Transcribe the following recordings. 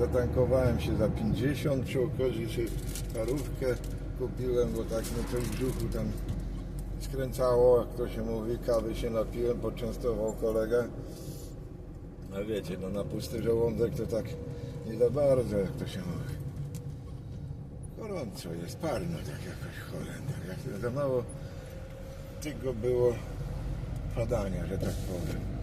Zatankowałem się za 50, przy okazji się parówkę kupiłem, bo tak mnie coś w brzuchu tam skręcało, jak to się mówi, kawy się napiłem, poczęstował kolega. A wiecie, no na pusty żołądek to tak nie za bardzo, jak to się mówi. Gorąco jest, parno tak jakoś w Holendach. Jak za mało tego było padania, że tak powiem.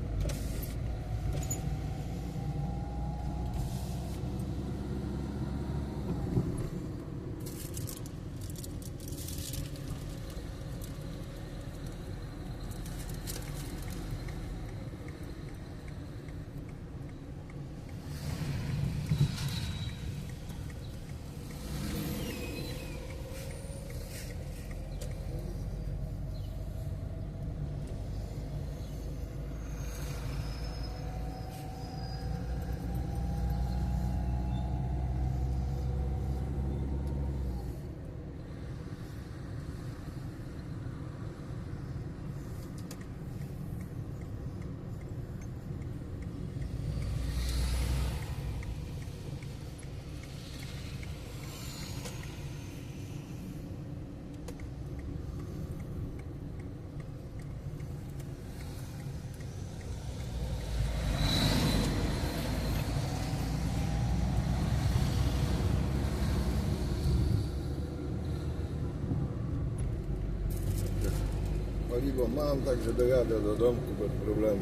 Mam, także dojadę do domku bez problemu.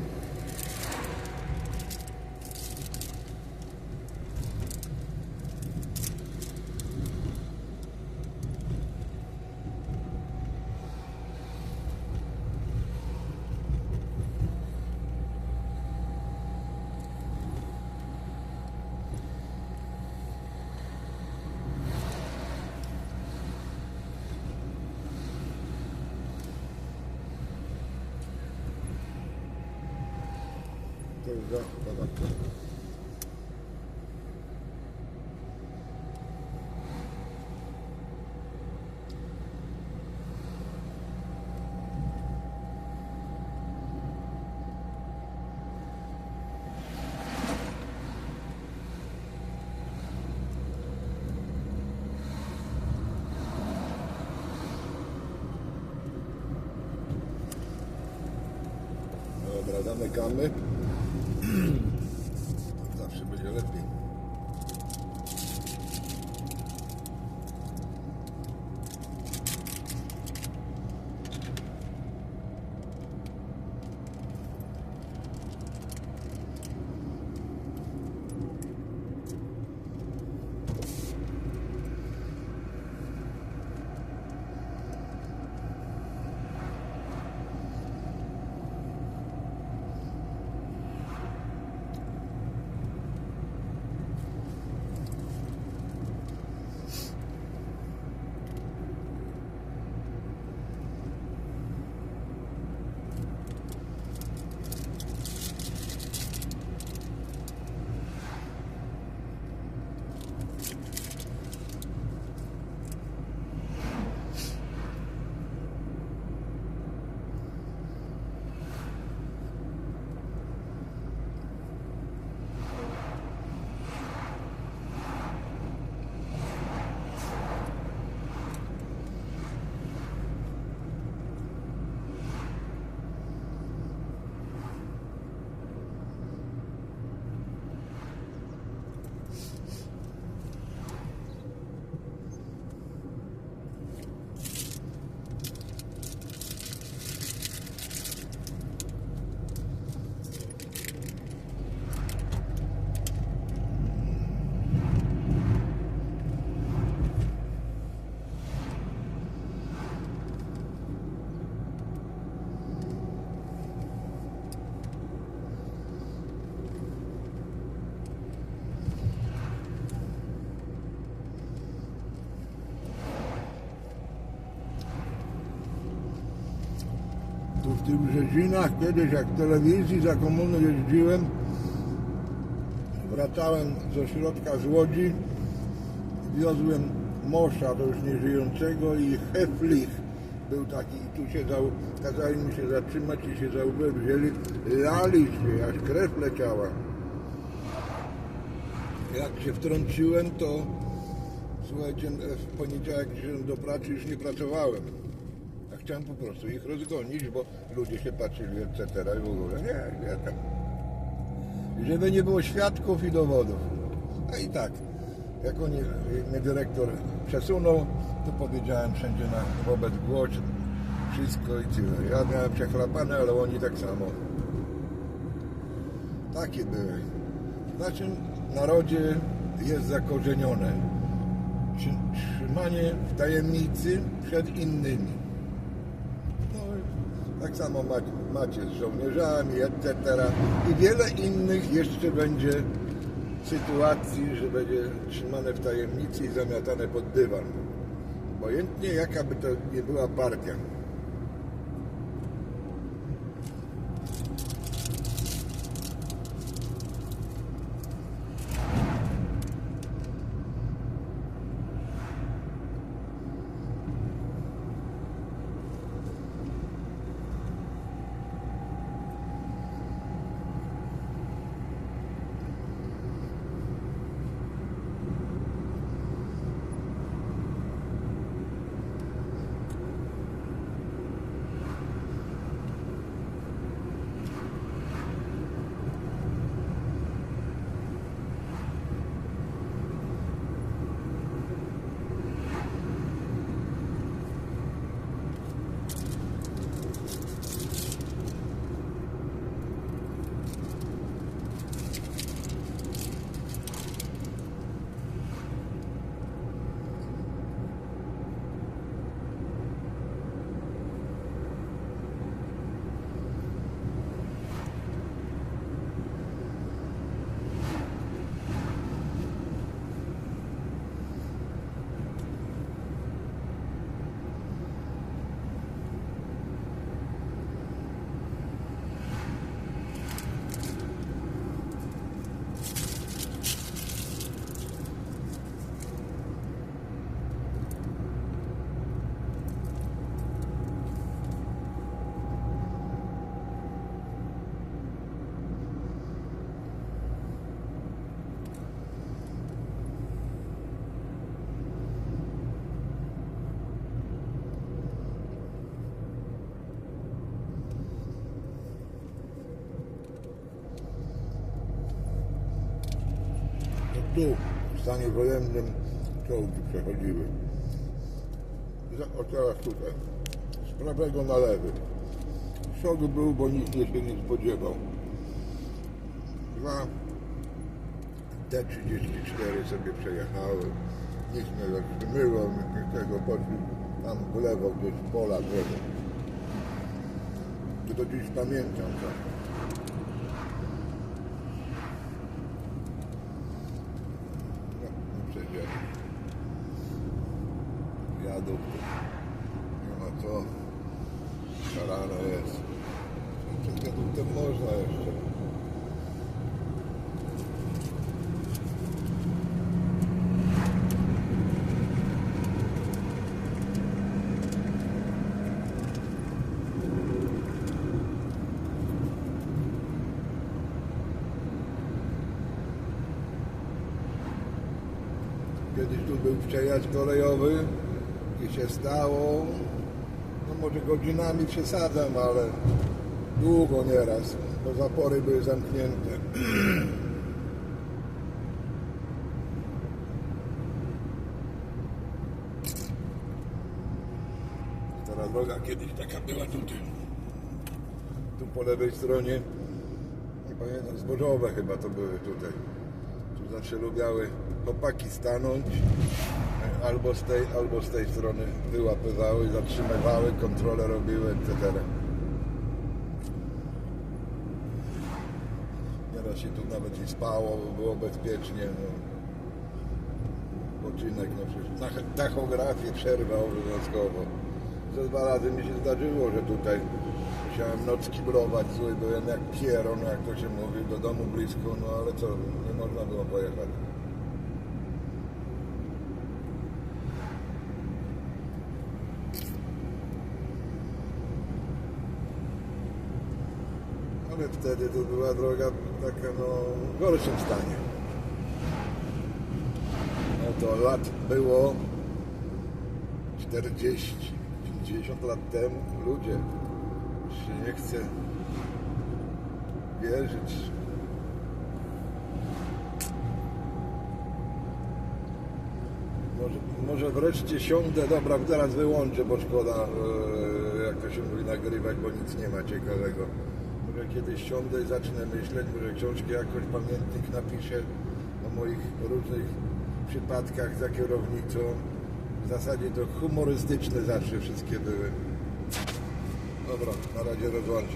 Za, za. Dobra, zamykamy. Zawsze będzie lepiej. Tych Brzezinach kiedyś jak w telewizji za komuny jeździłem, wracałem ze środka z Łodzi, wiozłem Mosza, to już nieżyjącego i Heflich był taki i tu się zau... kazali mi się zatrzymać i się za łbę wzięli, lali się, aż krew leciała. jak się wtrąciłem, to słuchajcie, w poniedziałek do pracy, już nie pracowałem. Chciałem po prostu ich rozgonić, bo ludzie się patrzyli, etc. i w ogóle. Nie, nie tam. I żeby nie było świadków i dowodów. No i tak, jak oni, mnie dyrektor przesunął, to powiedziałem wszędzie na wobec głos, wszystko i tyle. Ja miałem przechlapane, ale oni tak samo. Takie były. W naszym narodzie jest zakorzenione trzy- trzymanie w tajemnicy przed innymi. Tak samo macie z żołnierzami, etc. I wiele innych jeszcze będzie sytuacji, że będzie trzymane w tajemnicy i zamiatane pod dywan. Obojętnie jaka by to nie była partia. Tu w stanie wojennym czołgi przechodziły. O teraz tutaj, z prawego na lewy. Szok był, bo nikt nie się nie spodziewał. Dwa T-34 sobie przejechały. Nic nie zatrzymywał, tego poszli tam w lewo, gdzieś w pola drzewo. To dziś pamiętam tak. No, nie przejdziemy. Nie ma co. Szarane jest. Czekaj, to można jeszcze. Kiedyś tu był przejazd kolejowy i się stało, no może godzinami przesadzam, ale długo nieraz, bo zapory były zamknięte. Stara droga kiedyś taka była tutaj. Tu po lewej stronie, nie pamiętam, zbożowe chyba to były tutaj. Tu zawsze lubiały chłopaki stanąć, albo z tej, albo z tej strony wyłapywały, zatrzymywały, kontrolę robiły, etc. Nieraz się tu nawet i spało, było bezpiecznie. No. Poczynek, no przecież tach- tachografię przerwał obowiązkowo. Ze dwa razy mi się zdarzyło, że tutaj musiałem noc kiblować, zły byłem jak pieron, jak to się mówi, do domu blisko, no ale co, nie można było pojechać. Ale wtedy to była droga taka no w gorszym stanie. to lat było 40, 50 lat temu. Ludzie, się nie chce wierzyć. Może, może wreszcie siądę, dobra, teraz wyłączę, bo szkoda, e, jak to się mówi, nagrywać, bo nic nie ma ciekawego. Może kiedyś siądę i zacznę myśleć, może książki jakoś pamiętnik napiszę o moich różnych przypadkach za kierownicą. W zasadzie to humorystyczne zawsze wszystkie były. Dobra, na razie rozłączam.